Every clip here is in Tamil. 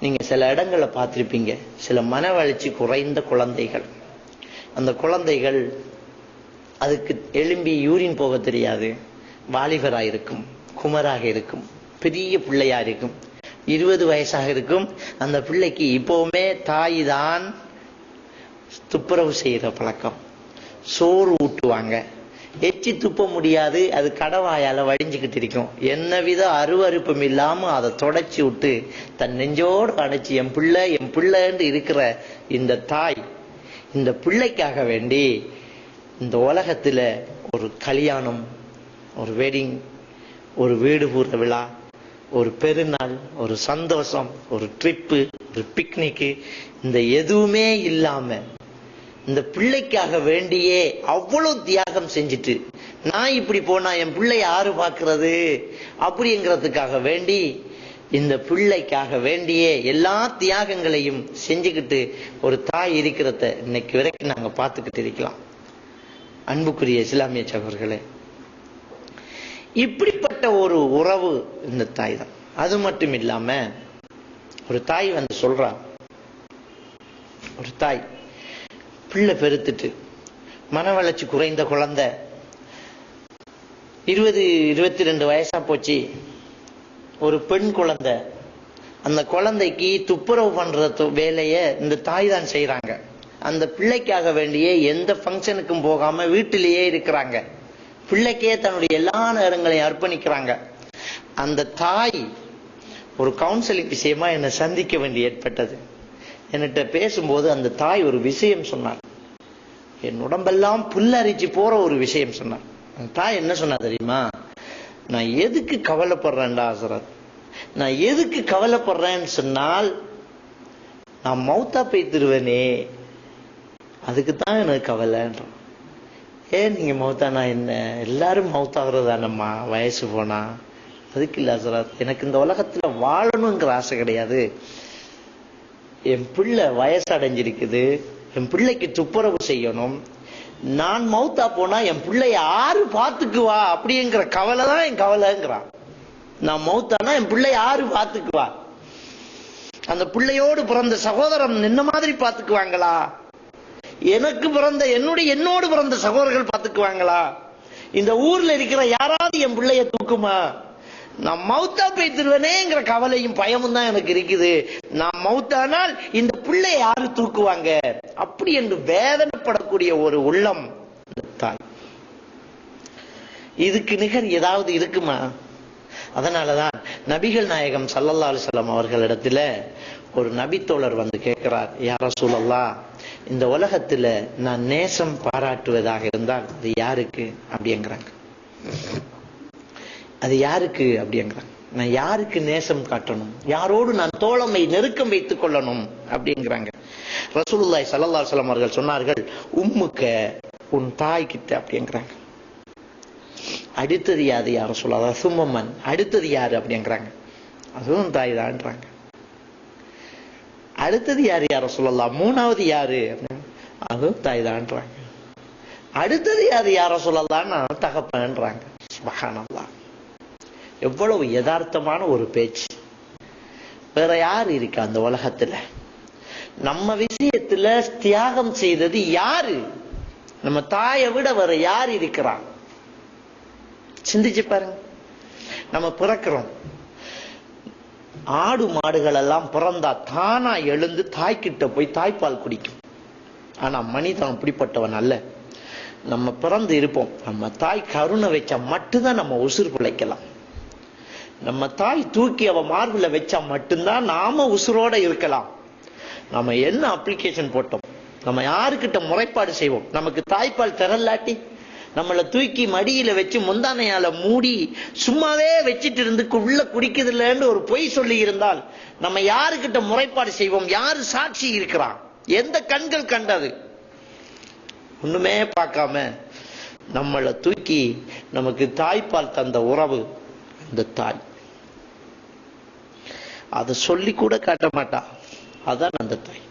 நீங்க சில இடங்களை பார்த்திருப்பீங்க. சில மன வளர்ச்சி குறைந்த குழந்தைகள். அந்த குழந்தைகள் அதுக்கு எழும்பி யூரின் போக தெரியாது. வாலிபராக இருக்கும் குமராக இருக்கும் பெரிய பிள்ளையா இருக்கும். இருபது வயசாக இருக்கும். அந்த பிள்ளைக்கு இப்போவுமே தாய் தான் துப்புரவு செய்கிற பழக்கம். சோறு ஊட்டுவாங்க. எச்சி துப்ப முடியாது அது கடவாயால வடிஞ்சுக்கிட்டு இருக்கும். என்ன வித அருவருப்பும் இல்லாம அதை தொடச்சி விட்டு தன் நெஞ்சோடு அடைச்சி என் பிள்ளை என் பிள்ளைன்னு இருக்கிற இந்த தாய் இந்த பிள்ளைக்காக வேண்டி இந்த உலகத்துல ஒரு கல்யாணம் ஒரு வெட்டிங் ஒரு வீடு பூர விழா ஒரு பெருநாள் ஒரு சந்தோஷம் ஒரு ட்ரிப்பு ஒரு பிக்னிக்கு இந்த எதுவுமே இல்லாம இந்த பிள்ளைக்காக வேண்டியே அவ்வளவு தியாகம் செஞ்சுட்டு நான் இப்படி போனா என் பிள்ளை யாரு பாக்குறது அப்படிங்கிறதுக்காக வேண்டி இந்த பிள்ளைக்காக வேண்டியே எல்லா தியாகங்களையும் செஞ்சுக்கிட்டு ஒரு தாய் இருக்கிறத இன்னைக்கு வரைக்கும் நாங்க பார்த்துக்கிட்டு இருக்கலாம். அன்புக்குரிய இஸ்லாமிய சகர்களே இப்படிப்பட்ட ஒரு உறவு இந்த தாய் தான். அது மட்டும் இல்லாம ஒரு தாய் வந்து சொல்றா ஒரு தாய் பிள்ளை பெருத்துட்டு. மன வளர்ச்சி குறைந்த குழந்தை. இருபது இருபத்தி ரெண்டு வயசா போச்சு. ஒரு பெண் குழந்தை. அந்த குழந்தைக்கு துப்புரவு பண்ற து- இந்த தாய் தான் செய்யறாங்க அந்த பிள்ளைக்காக வேண்டியே எந்த ஃபங்க்ஷனுக்கும் போகாம வீட்டிலேயே இருக்கிறாங்க. பிள்ளைக்கே தன்னுடைய எல்லா நேரங்களையும் அர்ப்பணிக்கிறாங்க. அந்த தாய் ஒரு கவுன்சிலிங் விஷயமா என்னை சந்திக்க வேண்டி ஏற்பட்டது. என்கிட்ட பேசும்போது அந்த தாய் ஒரு விஷயம் சொன்னார். என் உடம்பெல்லாம் புல்லரிச்சு போற ஒரு விஷயம் சொன்னார். அந்த தாய் என்ன சொன்னா தெரியுமா? நான் எதுக்கு கவலைப்படுறேன்டா ஆசரத் நான் எதுக்கு கவலைப்படுறேன்னு சொன்னால் நான் மௌத்தா போய்த்திருவேனே. அதுக்கு தான் எனக்கு கவலைன்றான். ஏன் நீங்க மௌத்தானா என்ன? எல்லாரும் மௌத்தாகிறதானம்மா வயசு போனா? அதுக்கு இல்லை ஹசரத் எனக்கு இந்த உலகத்துல வாழணுங்கிற ஆசை கிடையாது. என் பிள்ளை வயசடைஞ்சிருக்குது என் பிள்ளைக்கு துப்புரவு செய்யணும். நான் மௌத்தா போனா என் பிள்ளை யாரு பாத்துக்குவா அப்படிங்கிற கவலை தான் என் கவலைங்கிறான். நான் மௌத்தானா என் பிள்ளை யாரு பாத்துக்குவா அந்த பிள்ளையோடு பிறந்த சகோதரன் என்ன மாதிரி பாத்துக்குவாங்களா எனக்கு பிறந்த என்னுடைய என்னோடு பிறந்த சகோதரர்கள் பாத்துக்குவாங்களா இந்த ஊர்ல இருக்கிற யாராவது என் பிள்ளைய தூக்குமா? நான் மௌத்தா போய்த்திருவேனேங்கிற கவலையும் பயமும் தான் எனக்கு இருக்குது. நான் மௌத்தானால் இந்த பிள்ளை யாரு தூக்குவாங்க? அப்படி என்று வேதனைப்படக்கூடிய ஒரு உள்ளம் தாய். இதுக்கு நிகர் ஏதாவது இருக்குமா? அதனாலதான் நபிகள் நாயகம் சல்லல்லா அலிசல்லாம் அவர்களிடத்துல ஒரு நபித்தோழர் வந்து கேட்கிறார் யார சூழல்லா இந்த உலகத்துல நான் நேசம் பாராட்டுவதாக இருந்தால் அது யாருக்கு? அப்படிங்கிறாங்க. அது யாருக்கு அப்படிங்கிறாங்க நான் யாருக்கு நேசம் காட்டணும்? யாரோடு நான் தோழமை நெருக்கம் வைத்துக் கொள்ளணும்? அப்படிங்கிறாங்க ரசூலுல்லாய் சல்லல்லா சலம் அவர்கள் சொன்னார்கள் உம்முக்க உன் தாய் கிட்ட அப்படிங்கிறாங்க அடுத்தது யாரு யார சொல்லாத சும்மம்மன். அடுத்தது யாரு? அப்படிங்கிறாங்க அதுவும் தாய் தான்றாங்க அடுத்தது யாரு யார சொல்லலாம் மூணாவது யாரு? அதுவும் தாய் தான்றாங்க அடுத்தது யாரு யார சொல்லலாம்னா தகப்பன்றாங்க சுபஹானல்லாஹ். எவ்வளவு யதார்த்தமான ஒரு பேச்சு. வேற யார் இருக்கா அந்த உலகத்துல? நம்ம விஷயத்துல தியாகம் செய்தது யாரு? நம்ம தாயை விட வேற யார் இருக்கிறான்? சிந்திச்சு பாருங்க. நம்ம பிறக்கிறோம். ஆடு மாடுகள் எல்லாம் பிறந்தா தானா எழுந்து தாய்கிட்ட போய் தாய்ப்பால் குடிக்கும். ஆனா மனிதன் அப்படிப்பட்டவன் அல்ல. நம்ம பிறந்து இருப்போம். நம்ம தாய் கருணை வச்சா மட்டும்தான் நம்ம உசுர் பிழைக்கலாம். நம்ம தாய் தூக்கி அவ மார்பில் வச்சா மட்டும்தான் நாம உசுரோட இருக்கலாம். நம்ம என்ன அப்ளிகேஷன் போட்டோம்? நம்ம யாருக்கிட்ட முறைப்பாடு செய்வோம்? நமக்கு தாய்ப்பால் தரலாட்டி நம்மளை தூக்கி மடியில வச்சு முந்தானையால மூடி சும்மாவே வச்சுட்டு இருந்து உள்ள குடிக்குதுலன்னு ஒரு பொய் சொல்லி இருந்தால் நம்ம யாருக்கிட்ட முறைப்பாடு செய்வோம்? யாரு சாட்சி இருக்கிறான் எந்த கண்கள் கண்டது? ஒண்ணுமே பார்க்காம நம்மளை தூக்கி நமக்கு தாய்ப்பால் தந்த உறவு அந்த தாய். அதை சொல்லி கூட காட்ட மாட்டா அதான் அந்த தாய்.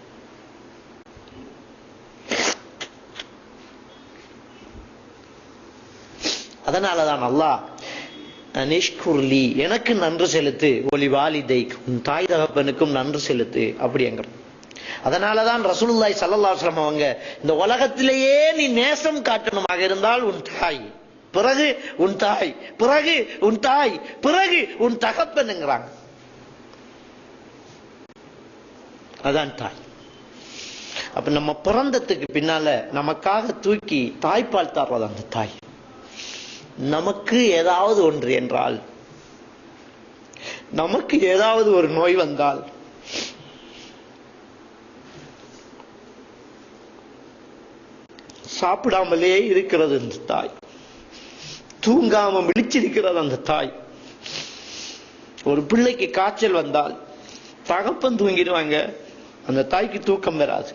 அதனாலதான் அல்லாஹ் நிஷ்குர்லி எனக்கு நன்றி செலுத்து. ஒலி வாலிதை உன் தாய் தகப்பனுக்கும் நன்றி செலுத்து. அப்படிங்கிற அதனாலதான் ரசூலுல்லாய் சல்லாஸ்லம் அவங்க இந்த உலகத்திலேயே நீ நேசம் காட்டணுமாக இருந்தால் உன் தாய் பிறகு உன் தாய் பிறகு உன் தாய் பிறகு உன் தகப்பனுங்கிறாங்க அதான் தாய். அப்ப நம்ம பிறந்ததுக்கு பின்னால நமக்காக தூக்கி தாய்ப்பால் தர்றது அந்த தாய். நமக்கு ஏதாவது ஒன்று என்றால் நமக்கு ஏதாவது ஒரு நோய் வந்தால் சாப்பிடாமலே இருக்கிறது அந்த தாய். தூங்காம விழிச்சிருக்கிறது அந்த தாய். ஒரு பிள்ளைக்கு காய்ச்சல் வந்தால் தகப்பன் தூங்கிடுவாங்க. அந்த தாய்க்கு தூக்கம் வராது.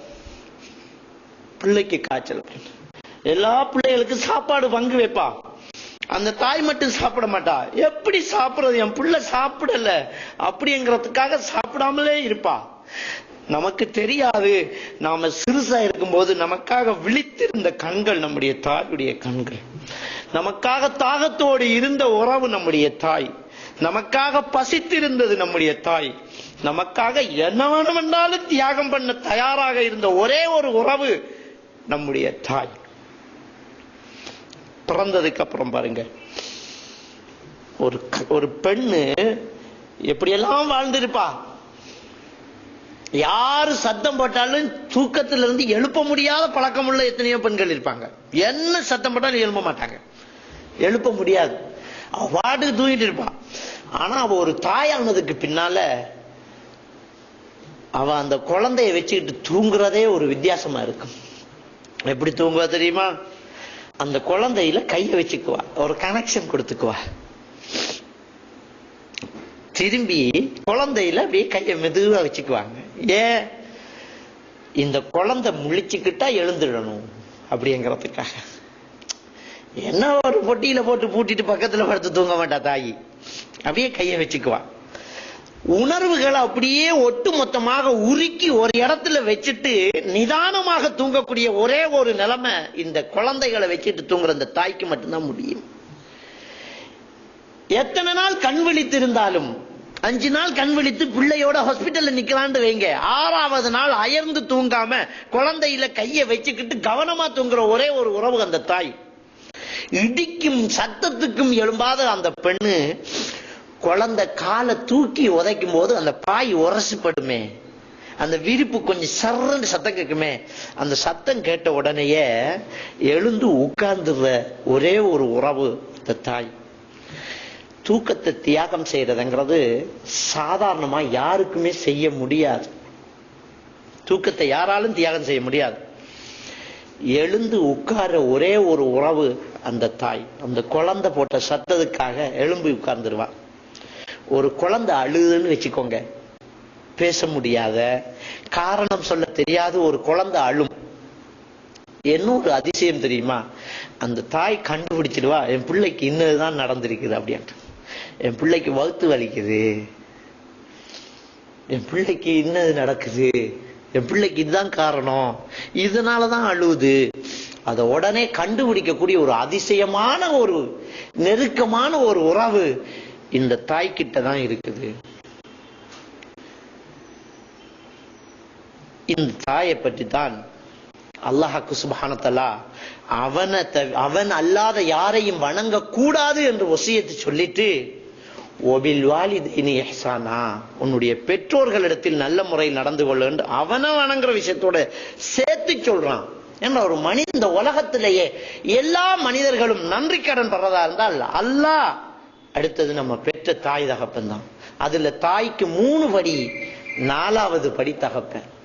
பிள்ளைக்கு காய்ச்சல் எல்லா பிள்ளைகளுக்கும் சாப்பாடு பங்கு வைப்பா. அந்த தாய் மட்டும் சாப்பிட மாட்டா. எப்படி சாப்பிடுறது? என் பிள்ளை சாப்பிடல. அப்படிங்கிறதுக்காக சாப்பிடாமலே இருப்பா. நமக்கு தெரியாது. நாம சிறுசா இருக்கும்போது நமக்காக விழித்திருந்த கண்கள் நம்முடைய தாயுடைய கண்கள். நமக்காக தாகத்தோடு இருந்த உறவு நம்முடைய தாய். நமக்காக பசித்திருந்தது நம்முடைய தாய். நமக்காக என்ன வேணுமென்றாலும் தியாகம் பண்ண தயாராக இருந்த ஒரே ஒரு உறவு நம்முடைய தாய். பிறந்ததுக்கு அப்புறம் பாருங்க. ஒரு ஒரு பெண்ணு எப்படியெல்லாம் வாழ்ந்திருப்பா? யாரு சத்தம் போட்டாலும் தூக்கத்துல இருந்து எழுப்ப முடியாத பழக்கம் உள்ள எத்தனையோ பெண்கள் இருப்பாங்க. என்ன சத்தம் போட்டாலும் எழுப்ப மாட்டாங்க. எழுப்ப முடியாது. அவ பாட்டுக்கு தூங்கிட்டு இருப்பான் ஆனா அவ ஒரு தாயானதுக்கு பின்னால அவ அந்த குழந்தைய வச்சுக்கிட்டு தூங்குறதே ஒரு வித்தியாசமா இருக்கும் எப்படி தூங்குவா தெரியுமா? அந்த குழந்தையில கைய வச்சுக்குவா. ஒரு கனெக்ஷன் கொடுத்துக்குவா. திரும்பி குழந்தையில அப்படியே கைய மெதுவா வச்சுக்குவாங்க. ஏன்? இந்த குழந்தை முழிச்சுக்கிட்டா எழுந்துடணும் அப்படிங்கிறதுக்காக. என்ன ஒரு பொட்டியில போட்டு பூட்டிட்டு பக்கத்துல படுத்து தூங்க மாட்டா தாயி? அப்படியே கையை வச்சுக்குவா. உணர்வுகளை அப்படியே ஒட்டு மொத்தமாக உருக்கி ஒரு இடத்துல வச்சுட்டு நிதானமாக தூங்கக்கூடிய ஒரே ஒரு நிலைமை இந்த குழந்தைகளை வச்சுட்டு தூங்குற இந்த தாய்க்கு மட்டும்தான் முடியும். எத்தனை நாள் கண் விழித்திருந்தாலும் அஞ்சு நாள் கண் விழித்து பிள்ளையோட ஹாஸ்பிட்டல்ல நிக்கலான்னு வைங்க. ஆறாவது நாள் அயர்ந்து தூங்காம குழந்தையில கையை வச்சுக்கிட்டு கவனமா தூங்குற ஒரே ஒரு உறவு அந்த தாய். இடிக்கும் சத்தத்துக்கும் எழும்பாத அந்த பெண்ணு குழந்தை காலை தூக்கி உதைக்கும் போது அந்த பாய் உரசுப்படுமே. அந்த விரிப்பு கொஞ்சம் சர்றன்னு சத்தம் கேட்குமே. அந்த சத்தம் கேட்ட உடனேயே எழுந்து உட்கார்ந்துடுற ஒரே ஒரு உறவு இந்த தாய். தூக்கத்தை தியாகம் செய்யறதுங்கிறது சாதாரணமா யாருக்குமே செய்ய முடியாது. தூக்கத்தை யாராலும் தியாகம் செய்ய முடியாது. எழுந்து உட்கார ஒரே ஒரு உறவு அந்த தாய். அந்த குழந்தை போட்ட சத்தத்துக்காக எழும்பி உட்கார்ந்துருவான் ஒரு குழந்தை அழுதுன்னு வச்சுக்கோங்க. பேச முடியாத காரணம் சொல்ல தெரியாத ஒரு குழந்தை அழும். என்ன ஒரு அதிசயம் தெரியுமா? அந்த தாய் கண்டுபிடிச்சிடுவா என் பிள்ளைக்கு இன்னதுதான் நடந்திருக்குது அப்படின்ட்டு. என் பிள்ளைக்கு வகுத்து வலிக்குது. என் பிள்ளைக்கு இன்னது நடக்குது. என் பிள்ளைக்கு இதுதான் காரணம். இதனாலதான் அழுவுது. அதை உடனே கண்டுபிடிக்கக்கூடிய ஒரு அதிசயமான ஒரு நெருக்கமான ஒரு உறவு. இந்த தாய்கிட்ட தான் இருக்குது. இந்த தாயை பற்றி தான் அல்லாஹாக்கு சுபானத்தலா அவனை அவன் அல்லாத யாரையும் வணங்க கூடாது என்று ஒசியத்தை சொல்லிட்டு ஒபில் வாலிதினி எஹ்சானா உன்னுடைய பெற்றோர்களிடத்தில் நல்ல முறையில் நடந்து கொள்ள வேண்டும் அவனை வணங்குற விஷயத்தோட சேர்த்து சொல்றான். என்ற ஒரு மனித இந்த உலகத்திலேயே எல்லா மனிதர்களும் நன்றி கடன் படுறதா இருந்தால் அல்லாஹ் அடுத்தது நம்ம பெற்ற தாய் தகப்பன் தான் அதுல தாய்க்கு மூணு படி நாலாவது படி தகப்பன்.